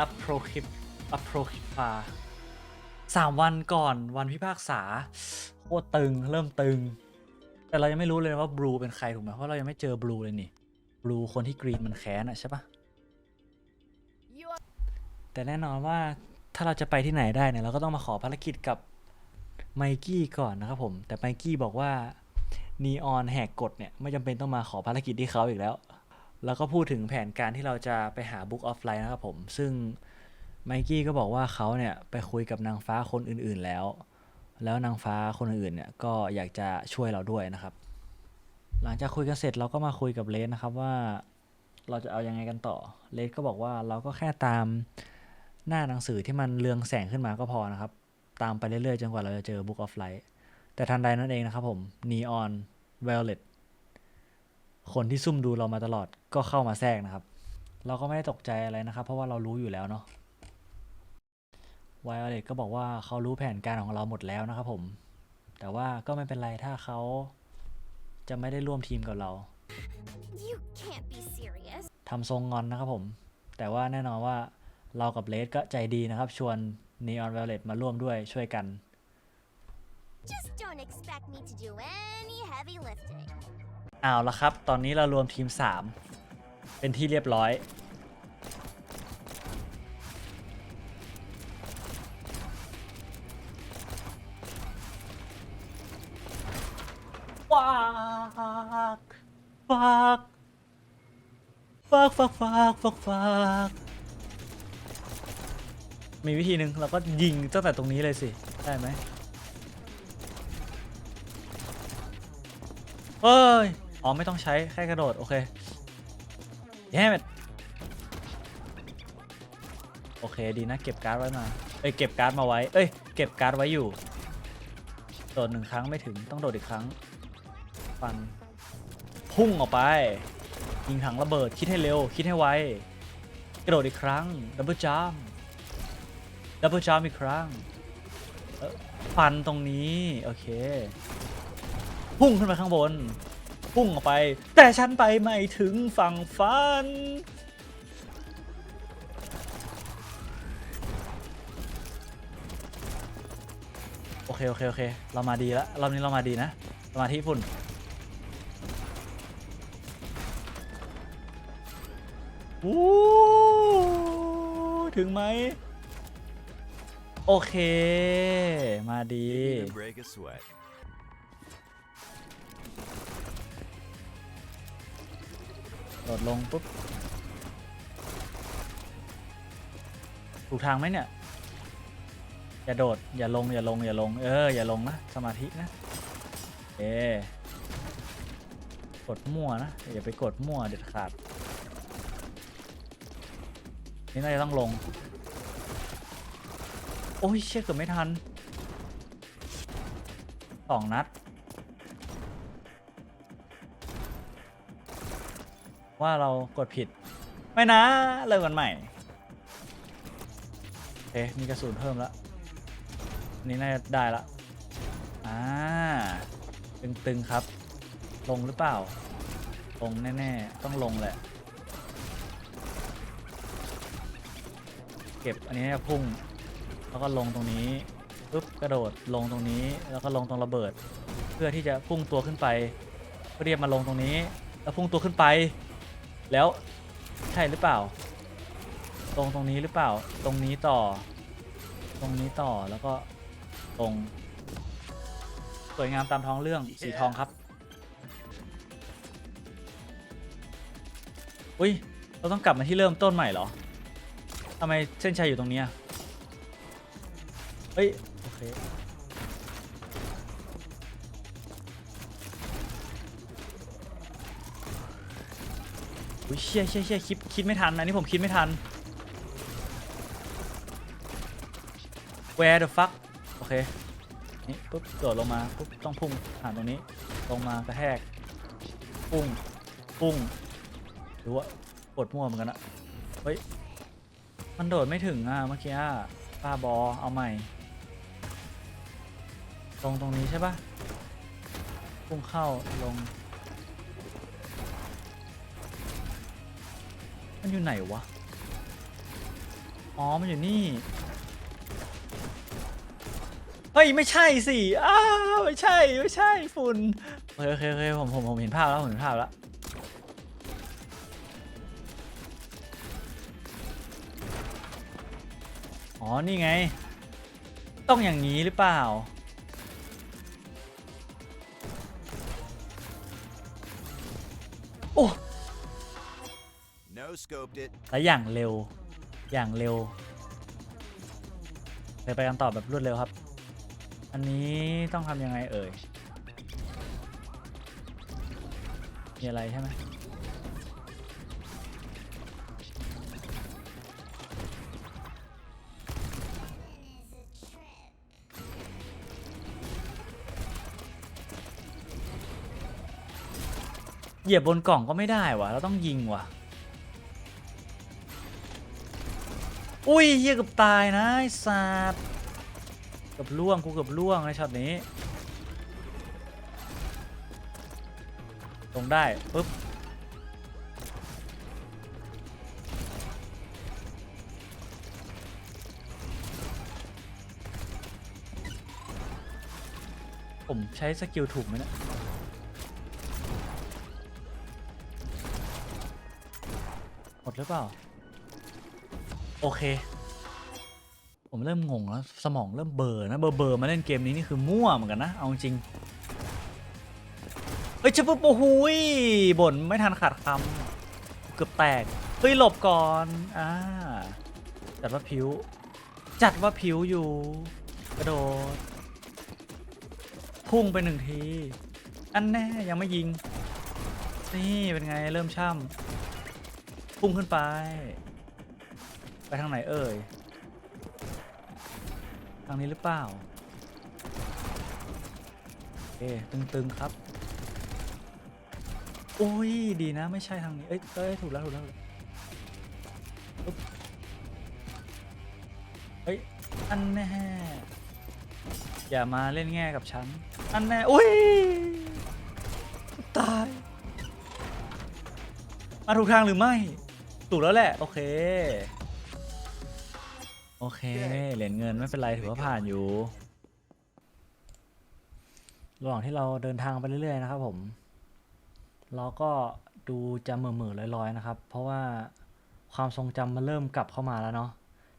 อัพโปรคลิปอัพโปรคลิปาสามวันก่อนวันพิพากษาโคตรตึงเริ่มตึง แต่เรายังไม่รู้เลยว่าบลูเป็นใครถูกไหมเพราะเรายังไม่เจอบลูเลยนี่บลูคนที่กรีนมันแค้นอะใช่ปะ You're... แต่แน่นอนว่าถ้าเราจะไปที่ไหนได้เนี่ยเราก็ต้องมาขอภารกิจกับไมกี้ก่อนนะครับผม แต่ไมกี้บอกว่านีออนแหกกฎเนี่ย ไม่จำเป็นต้องมาขอภารกิจที่เขาอีกแล้ว แล้วก็พูดถึงแผนการที่เราจะไปหาบุ๊กออฟไลน์นะครับผม ซึ่งไมกี้ก็บอกว่าเขาเนี่ยไปคุยกับนางฟ้าคนอื่นๆแล้ว แล้วนางฟ้าคนอื่นเนี่ยก็อยากจะช่วยเราด้วยนะครับ หลังจากคุยกันเสร็จเราก็มาคุยกับเลสนะครับว่าเราจะเอายังไงกันต่อ เลสก็บอกว่าเราก็แค่ตามหน้าหนังสือที่มันเรืองแสงขึ้นมาก็พอนะครับ ตามไปเรื่อยๆจนกว่าเราจะเจอ Book of Light แต่ทันใดนั่นเองนะครับผม Neon Violet คนที่ซุ่มดูเรามาตลอด ก็เข้ามาแทรกนะครับ เราก็ไม่ได้ตกใจอะไรนะครับ เพราะว่าเรารู้อยู่แล้วเนาะ Violet ก็บอกว่าเขารู้แผนการของเราหมดแล้วนะครับผม แต่ว่าก็ไม่เป็นไรถ้าเขาจะไม่ได้ร่วมทีมกับเรา You can't be serious. ทำทรงงอนนะครับผม แต่ว่าแน่นอนว่าเรากับเลสก็ใจดีนะครับ ชวน Neon Violet มาร่วมด้วยช่วยกัน Just don't expect me to do any heavy lifting. เอาละครับ ตอนนี้เรารวมทีม 3 เป็นที่เรียบร้อยฟากฟากฟากฟากฟากฟากฟากมีวิธีหนึ่งเราก็ยิงตั้งแต่ตรงนี้เลยสิ ได้ไหมเฮ้ย อ๋อ ไม่ต้องใช้ แค่กระโดด โอเค แย่เมดโอเคดีนะ เก็บการ์ดไว้มา เอ้ยเก็บการ์ดมาไว้ เอ้ยเก็บการ์ดไว้อยู่ โดดหนึ่งครั้งไม่ถึงต้องโดดอีกครั้ง ฟัน พุ่งออกไป ยิงถังระเบิดคิดให้เร็ว คิดให้ไว กระโดดอีกครั้ง ดับเบิลจัมดับเบิลจัมอีกครั้งฟันตรงนี้ โอเค พุ่งขึ้นไปข้างบน พุ่งออกไป แต่ฉันไปไม่ถึงฝั่งฝัน โอเค โอเค โอเค เรามาดีแล้วรอบนี้เรามาดีนะสมาธิฝุ่นวู้ถึงไหม โอเค มาดี ดดลงปุ๊บ ถูกทางไหมเนี่ย อย่าโดด อย่าลง อย่าลง อย่าลง เออ อย่าลงนะ สมาธินะ เอกดมั่วนะ อย่าไปกดมั่วเด็ดขาด นี่น่าจะต้องลง โอ้ยเชี่ยเกือบไม่ทันสองนัด ว่าเรากดผิด ไม่นะ เริ่มกันใหม่เอ๊ะมีกระสุนเพิ่มแล้วนนี้น่าจะได้ละอ่าตึงๆครับ ลงหรือเปล่า ลงแน่ๆ ต้องลงแหละ เก็บอันนี้ให้พุ่ง แล้วก็ลงตรงนี้ปุ๊บกระโดดลงตรงนี้ แล้วก็ลงตรงระเบิด เพื่อที่จะพุ่งตัวขึ้นไปเพื่อที่จะมาลงตรงนี้ แล้วพุ่งตัวขึ้นไป แล้วใช่หรือเปล่า ตรงตรงนี้หรือเปล่า ตรงนี้ต่อ ตรงนี้ต่อแล้วก็ตรง สวยงามตามท้องเรื่องสีทองครับ อุ้ยเราต้องกลับมาที่เริ่มต้นใหม่เหรอทำไมเส้นชัยอยู่ตรงเนี้ยเฮ้ย โอเค อุ้ยเชี่ยเชี่ยเชี่ยคิดคิดไม่ทันอันนี้ผมคิดไม่ทัน where the fuck โอเค นี่ปุ๊บโดดลงมาปุ๊บต้องพุ่งผ่านตรงนี้ ลงมากระแทก พุ่ง พุ่งหรือว่าปวดมั่วเหมือนกันอะเฮ้ย มันโดดไม่ถึงอะเมื่อกี้ป้าบอเอาใหม่ ตรงตรงนี้ใช่ปะพุ่งเข้าลง มันอยู่ไหนวะ อ๋อ มันอยู่นี่ เฮ้ย ไม่ใช่สิ อ้าวไม่ใช่ ไม่ใช่ฝุ่นโอเคโอเคโอเคผมผมผมเห็นภาพแล้วผมเห็นภาพแล้ว อ๋อ นี่ไง ต้องอย่างนี้หรือเปล่า และอย่างเร็วอย่างเร็วไปไปกันต่อแบบรวดเร็วครับ อันนี้ต้องทำยังไงเอ่ย มีอะไรใช่ไหมเหยียบบนกล่องก็ไม่ได้วะเราต้องยิงว่ะ อุ้ยเฮียเกือบตายนะไอ้สัตว์เกือบล่วงกูเกือบล่วงในช็อตนี้ตรงได้ปุ๊บผมใช้สกิลถูกไหมเนะหมดหรือเปล่า โอเค ผมเริ่มงงแล้ว สมองเริ่มเบลอร์นะ เบอร์เบอร์มาเล่นเกมนี้นี่คือมั่วเหมือนกันนะ เอาจริง เฮ้ยจะปุ๊บโอ้โหยบ่นไม่ทันขาดคำเกือบแตก เฮ้ยหลบก่อน อ่า จัดว่าผิว จัดว่าผิวอยู่ กระโดด พุ่งไปหนึ่งที อันแน่ยังไม่ยิง นี่เป็นไงเริ่มช่ำพุ่งขึ้นไป ไปทางไหนเอ่ย ทางนี้หรือเปล่า เอ๊ตึงๆครับ โอ้ย ดีนะไม่ใช่ทางนี้ เอ้ยเอ้ยถูกแล้วถูกแล้วเฮ้ย อันแน่ อย่ามาเล่นแง่กับฉัน อันแน่โอ้ย ตาย มาถูกทางหรือไม่ ถูกแล้วแหละ โอเค โอเค เหรียญเงินไม่เป็นไรถือว่าผ่านอยู่ ระหว่างที่เราเดินทางไปเรื่อยๆนะครับผม เราก็ดูจะเหม่อๆลอยๆนะครับ เพราะว่าความทรงจำมันเริ่มกลับเข้ามาแล้วเนาะ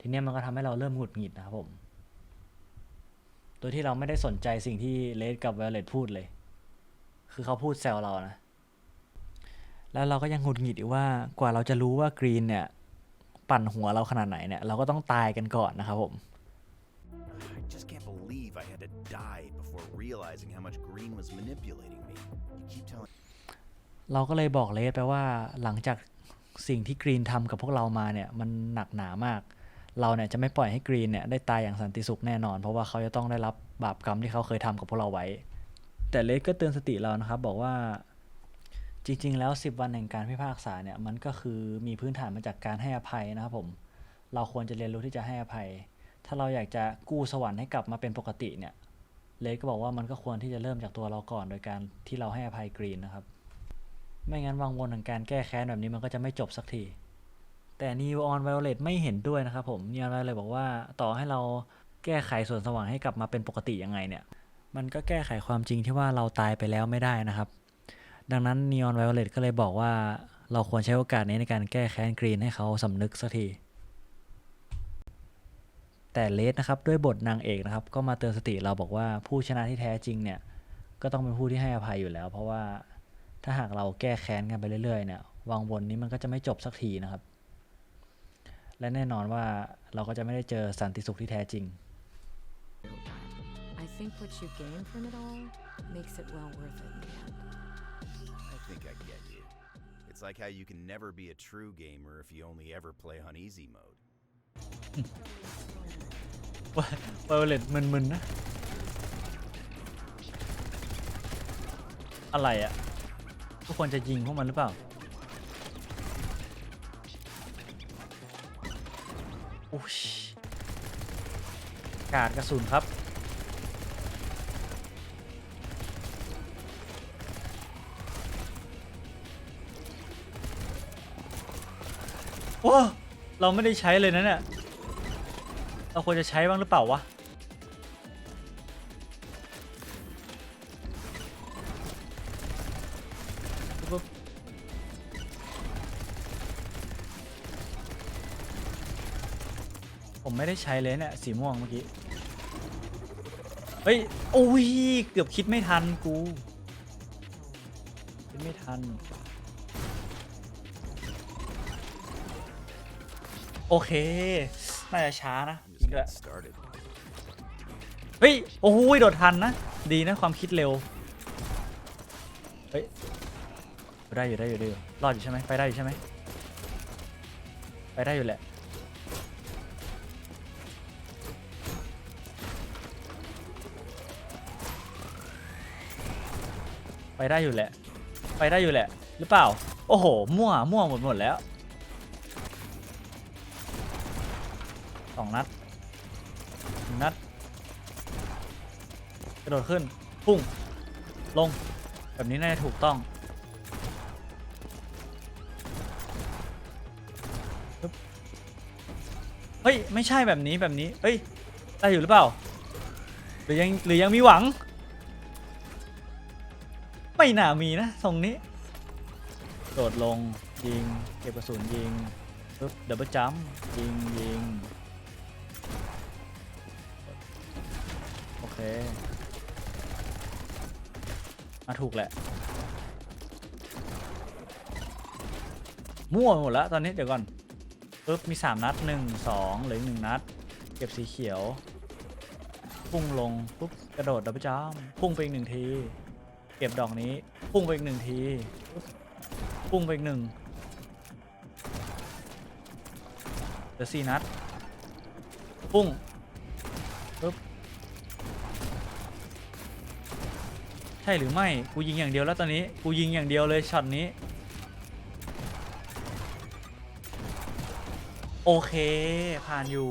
ทีเนี้ยมันก็ทำให้เราเริ่มหงุดหงิดนะครับผม โดยที่เราไม่ได้สนใจสิ่งที่เลดกับเวลเลตพูดเลย คือเขาพูดแซวเรานะ แล้วเราก็ยังหงุดหงิดอีกว่ากว่าเราจะรู้ว่ากรีนเนี่ย ปั่นหัวเราขนาดไหนเนี่ยเราก็ต้องตายกันก่อนนะครับผม I just can't believe I had to die before realizing how much Green was manipulating me. You keep telling เราก็เลยบอกเลสไปว่าหลังจากสิ่งที่กรีนทำกับพวกเรามาเนี่ยมันหนักหนามาก เราเนี่ยจะไม่ปล่อยให้กรีนเนี่ยได้ตายอย่างสันติสุขแน่นอน เพราะว่าเขาจะต้องได้รับบาปกรรมที่เขาเคยทำกับพวกเราไว้ แต่เลสก็เตือนสติเรานะครับบอกว่า จริง ๆ แล้ว 10 วันแห่งการพิพากษาเนี่ยมันก็คือมีพื้นฐานมาจากการให้อภัยนะครับผม เราควรจะเรียนรู้ที่จะให้อภัย ถ้าเราอยากจะกู้สวรรค์ให้กลับมาเป็นปกติเนี่ยเลสก็บอกว่ามันก็ควรที่จะเริ่มจากตัวเราก่อนโดยการที่เราให้อภัยกรีนนะครับ ไม่งั้นวังวนของการแก้แค้นแบบนี้มันก็จะไม่จบสักที แต่ Neon Violet ไม่เห็นด้วยนะครับผม Neon Violet บอกว่าต่อให้เราแก้ไขส่วนสว่างให้กลับมาเป็นปกติยังไงเนี่ย มันก็แก้ไขความจริงที่ว่าเราตายไปแล้วไม่ได้นะครับ ดังนั้น Neon Violet ก็เลยบอกว่าเราควรใช้โอกาสนี้ในการแก้แค้นกรีนให้เขาสำนึกสักที แต่เลสนะครับด้วยบทนางเอกนะครับ ก็มาเตือนสติเราบอกว่าผู้ชนะที่แท้จริงเนี่ย ก็ต้องเป็นผู้ที่ให้อภัยอยู่แล้ว เพราะว่าถ้าหากเราแก้แค้นกันไปเรื่อยๆ เนี่ย วังวนนี้มันก็จะไม่จบสักทีนะครับ และแน่นอนว่าเราก็จะไม่ได้เจอสันติสุขที่แท้จริง I think what you gain from it all makes it well worth it in the end. Think I get you. It's like how you can never be a true gamer if you only ever play on easy mode. ว่าไวโอเลตมึนๆนะ อะไรอะทุกคนจะยิงพวกมันหรือเปล่า โอ้ยกาดกระสุนครับ โอ้เราไม่ได้ใช้เลยนะเนี่ยเราควรจะใช้บ้างหรือเปล่าวะผมไม่ได้ใช้เลยเนี่ยสีม่วงเมื่อกี้ เฮ้ย โอ้ย เกือบคิดไม่ทันกู คิดไม่ทัน โอเค น่าจะช้านะ I'm จริ just งด้วย getting started. เฮ้ย โอ้โหโดดทันนะ ดีนะความคิดเร็ว เฮ้ย ได้อยู่ได้อยู่ได้อยู่รอดอยู่ใช่ไหมไปได้อยู่ใช่ไหมไปได้อยู่แหละ ไปได้อยู่แหละ ไปได้อยู่แหละ หรือเปล่า โอ้โห มั่ว มั่วหมดหมดแล้ว สองนัดหนึ่งนัดกระโดดขึ้นพุ่งลง แบบนี้น่าจะถูกต้องเฮ้ย ไม่ใช่แบบนี้แบบนี้เฮ้ยได้อยู่หรือเปล่า หรือยังหรือยังมีหวัง ไม่น่ามีนะทรงนี้โดดลงยิงเก็บกระสุนยิงปึ๊บดับเบิลจัมป์ยิงยิง เคมาถูกแหละ มั่วหมดแล้วตอนนี้เดี๋ยวก่อนปึ๊บมี 3 นัด 1 2หลืออกหนึ่งนัด เก็บสีเขียว พุ่งลงปุ๊บกระโดดดับเบิลจัมพุ่งไปอีกหนึ่งที เก็บดอกนี้ พุ่งไปอีกหนึ่งที พุ่งไปอีกหนึ่งเหลือสี่นัด พุ่งปุ๊บ ช่หรือไม่ กูยิงอย่างเดียวแล้วตอนนี้ กูยิงอย่างเดียวเลยช็อตนี้ โอเค ผ่านอยู่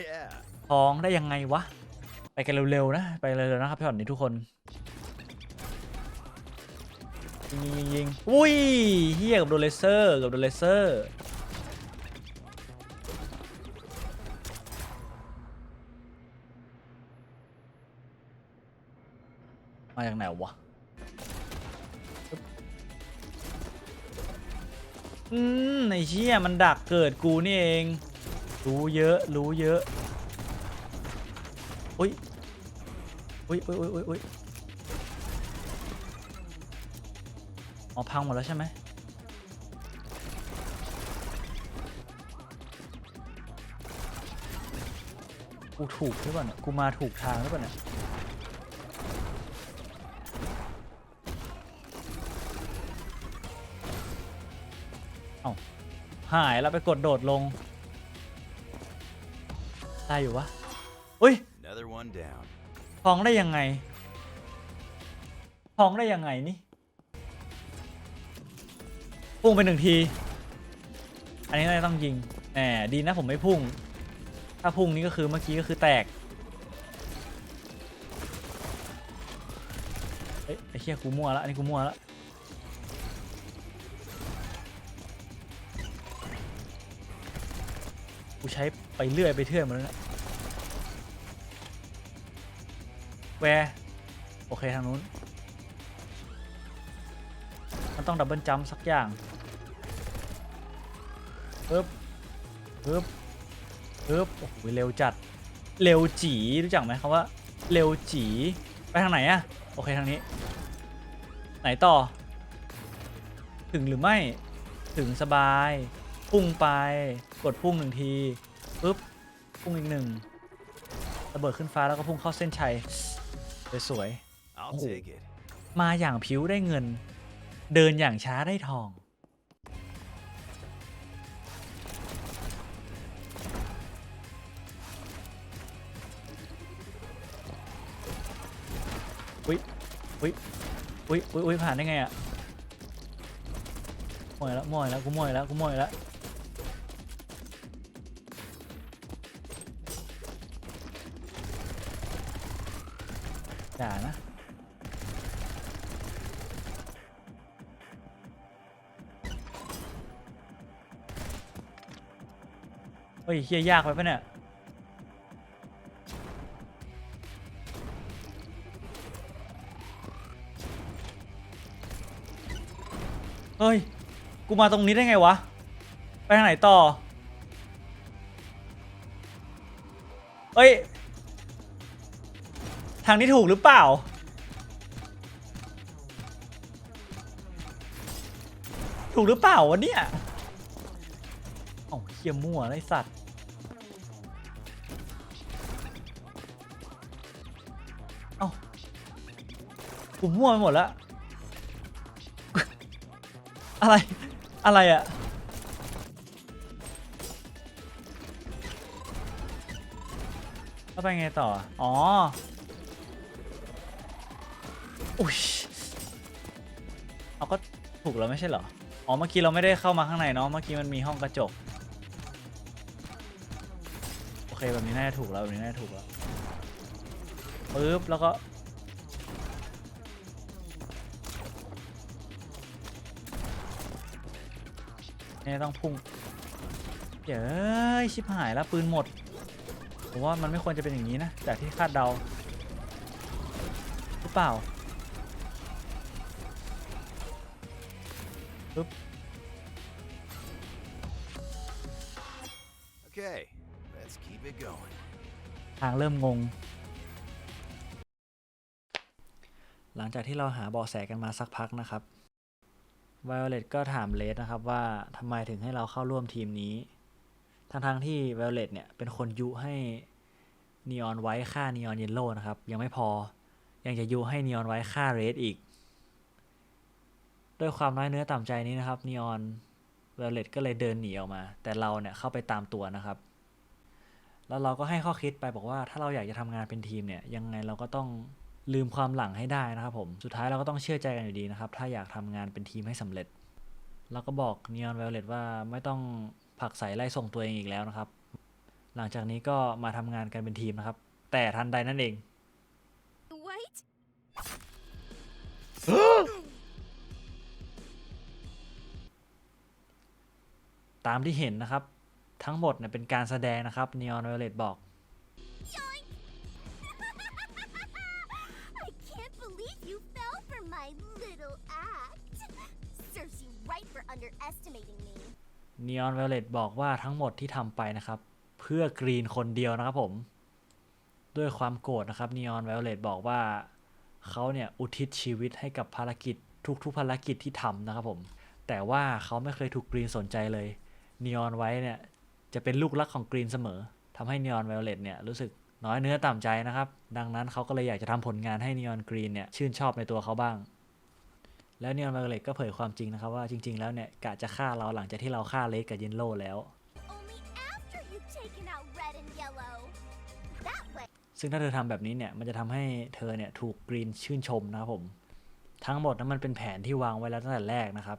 Yeah. ท้องได้ยังไงวะ ไปกันเร็วๆนะ ไปเร็วๆนะครับพี่หอนนี่ทุกคน ยิงยิงยิงอุ้ยเฮียกับโดนเลเซอร์ กับโดนเลเซอร์ มาจากไหนวะอืมไอ้เชี่ยมันดักเกิดกูนี่เอง รู้เยอะ รู้เยอะอุ้ยอุ้ยอุ้ยอุ้ยอุ้ยอุ้ยอ๋อพังหมดแล้วใช่ไหมกูถูกหรือเปล่าเนี่ย กูมาถูกทางหรือเปล่าเนี่ย หายแล้วไปกดโดดลง ได้อยู่วะอุ้ย Another one down. ทองได้ยังไงทองได้ยังไงนี่พุ่งไปหนึ่งที อันนี้น่าจะต้องยิงแหมดีนะผมไม่พุ่ง ถ้าพุ่งนี่ก็คือเมื่อกี้ก็คือแตกเฮ้ยไอ้เชี่ยกูมั่วแล้วอันนี้กูมั่วแล้ว กูใช้ไปเรื่อยไปเทื่อยหมดแล้วนะแวร์โอเค ทางนู้น มันต้องดับเบิลจัมสักอย่างปึ๊บปึ๊บปึ๊บโอ้โหเร็วจัด เร็วจีรู้จักไหมคำว่า เร็วจีไปทางไหนอะโอเคทางนี้ ไหนต่อ ถึงหรือไม่ ถึงสบาย พุ่งไป กดพุ่งหนึ่งทีปึ๊บพุ่งอีกหนึ่งระเบิดขึ้นฟ้าแล้วก็พุ่งเข้าเส้นชัยสวย I'll Oh. take it. ๆมาอย่างผิวได้เงิน เดินอย่างช้าได้ทองอุ้ยอุ้ยอุ้ยอุ้ยอุ้ยผ่านได้ไงอะมั่วแล้วมั่วแล้วกูมั่วแล้วกูมั่วแล้ว อย่านะ เฮ้ยเฮียยากไปปะเนี่ย เฮ้ย กูมาตรงนี้ได้ไงวะ ไปทางไหนต่อ เฮ้ย ทางนี้ถูกหรือเปล่า ถูกหรือเปล่าวะเนี่ยเอ้าเฮียมั่วไรสัตว์ เอ้ากูมั่วไปหมดแล้ว อะไร อะไรอะแล้วไปไงต่อ อ๋อ อุ้ยเอาก็ถูกแล้วไม่ใช่เหรอ อ๋อ เมื่อกี้เราไม่ได้เข้ามาข้างในเนาะ เมื่อกี้มันมีห้องกระจก โอเคแบบนี้น่าจะถูกแล้วแบบนี้น่าจะถูกแล้วปึ๊บ แล้วก็เนี่ยต้องพุ่งเดี๋ยวเอ้ยชิบหายแล้วปืนหมด ผมว่ามันไม่ควรจะเป็นอย่างนี้นะ จากที่คาดเดาหรือเปล่า เริ่มงง หลังจากที่เราหาเบาะแสกันมาสักพักนะครับ Violet ก็ถามเลดนะครับว่าทำไมถึงให้เราเข้าร่วมทีมนี้ ทั้งๆที่ Violet เนี่ยเป็นคนยุให้ Neon White ฆ่า Neon Yellow นะครับ ยังไม่พอยังจะยุให้ Neon White ฆ่า Red อีก ด้วยความน้อยเนื้อต่ำใจนี้นะครับ Neon Violet ก็เลยเดินหนีออกมา แต่เราเนี่ยเข้าไปตามตัวนะครับ แล้วเราก็ให้ข้อคิดไปบอกว่าถ้าเราอยากจะทำงานเป็นทีมเนี่ยยังไงเราก็ต้องลืมความหลังให้ได้นะครับผม สุดท้ายเราก็ต้องเชื่อใจกันอยู่ดีนะครับ ถ้าอยากทำงานเป็นทีมให้สำเร็จ เราก็บอก Neon Violet ว่าไม่ต้องผลักใส่ไล่ส่งตัวเองอีกแล้วนะครับ หลังจากนี้ก็มาทำงานกันเป็นทีมนะครับ แต่ทันใดนั่นเอง White? ตามที่เห็นนะครับ ทั้งหมดเนี่ยเป็นการแสดงนะครับ Neon Violet บอก Yoink! I can't believe you fell for my little act. Serves you right for underestimating me. Neon Violet บอกว่าทั้งหมดที่ทำไปนะครับ เพื่อกรีนคนเดียวนะครับผม ด้วยความโกรธนะครับ Neon Violet บอกว่าเขาเนี่ยอุทิศชีวิตให้กับภารกิจทุกๆภารกิจที่ทำนะครับผม แต่ว่าเขาไม่เคยถูกกรีนสนใจเลย Neon ไว้เนี่ย จะเป็นลูกรักของกรีนเสมอทำให้ Neon Violet เนี่ยรู้สึกน้อยเนื้อต่ำใจนะครับ ดังนั้นเขาก็เลยอยากจะทำผลงานให้ Neon Green เนี่ยชื่นชอบในตัวเขาบ้าง แล้ว Neon Violet ก็เผยความจริงนะครับว่าจริง ๆ แล้วเนี่ยกะจะฆ่าเราหลังจากที่เราฆ่าเลดกับเยนโลแล้ว Only after you've taken out red and yellow. That way. ซึ่งถ้าเธอทำแบบนี้เนี่ยมันจะทำให้เธอเนี่ยถูกกรีนชื่นชมนะครับผม ทั้งหมดนั้นมันเป็นแผนที่วางไว้แล้วตั้งแต่แรกนะครับ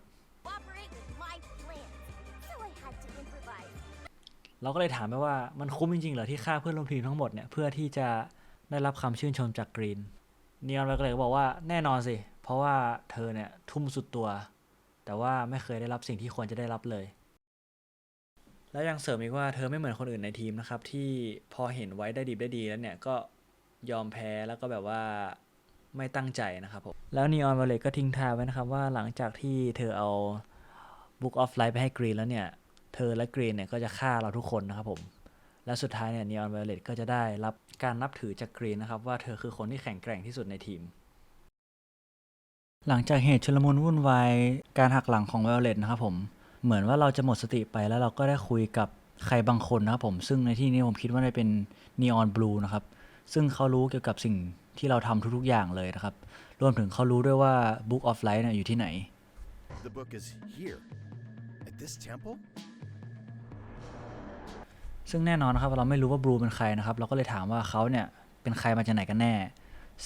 เราก็เลยถามไปว่ามันคุ้มจริงๆเหรอที่ฆ่าเพื่อนร่วมทีมทั้งหมดเนี่ยเพื่อที่จะได้รับคำชื่นชมจากกรีนนีออนก็เลยบอกว่าแน่นอนสิ เพราะว่าเธอเนี่ยทุ่มสุดตัว แต่ว่าไม่เคยได้รับสิ่งที่ควรจะได้รับเลย แล้วยังเสริมอีกว่าเธอไม่เหมือนคนอื่นในทีมนะครับ ที่พอเห็นไว้ได้ดีได้ดีแล้วเนี่ยก็ยอมแพ้แล้วก็แบบว่าไม่ตั้งใจนะครับผมแล้วนีออนวอลเลตก็ทิ้งท้ายไว้นะครับว่าหลังจากที่เธอเอา Book of Life ไปให้กรีนแล้วเนี่ย เธอและกรีนเนี่ยก็จะฆ่าเราทุกคนนะครับผม และสุดท้ายเนี่ยนีออน i o เลตก็จะได้รับการนับถือจากกรีนนะครับว่าเธอคือคนที่แข็งแกร่งที่สุดในทีม หลังจากเหตุชุลมุนวุ่นวายการหักหลังของ Violet นะครับผมเหมือนว่าเราจะหมดสติไปแล้วเราก็ได้คุยกับใครบางคนนะครับผม ซึ่งในที่นี้ผมคิดว่าได้เป็น Neon Blue นะครับ ซึ่งเขารู้เกี่ยวกับสิ่งที่เราทำทุกๆอย่างเลยนะครับ รวมถึงเขารู้ด้วยว่า Book of Life เนี่ยอยู่ที่ไหน The book is here. At this temple? ซึ่งแน่นอนนะครับเราไม่รู้ว่าบลูเป็นใครนะครับ เราก็เลยถามว่าเขาเนี่ยเป็นใครมาจากไหนกันแน่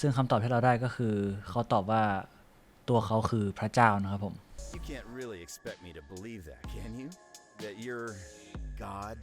ซึ่งคำตอบที่เราได้ก็คือเขาตอบว่าตัวเขาคือพระเจ้านะครับผม You can't really expect me to believe that, can you? That you're God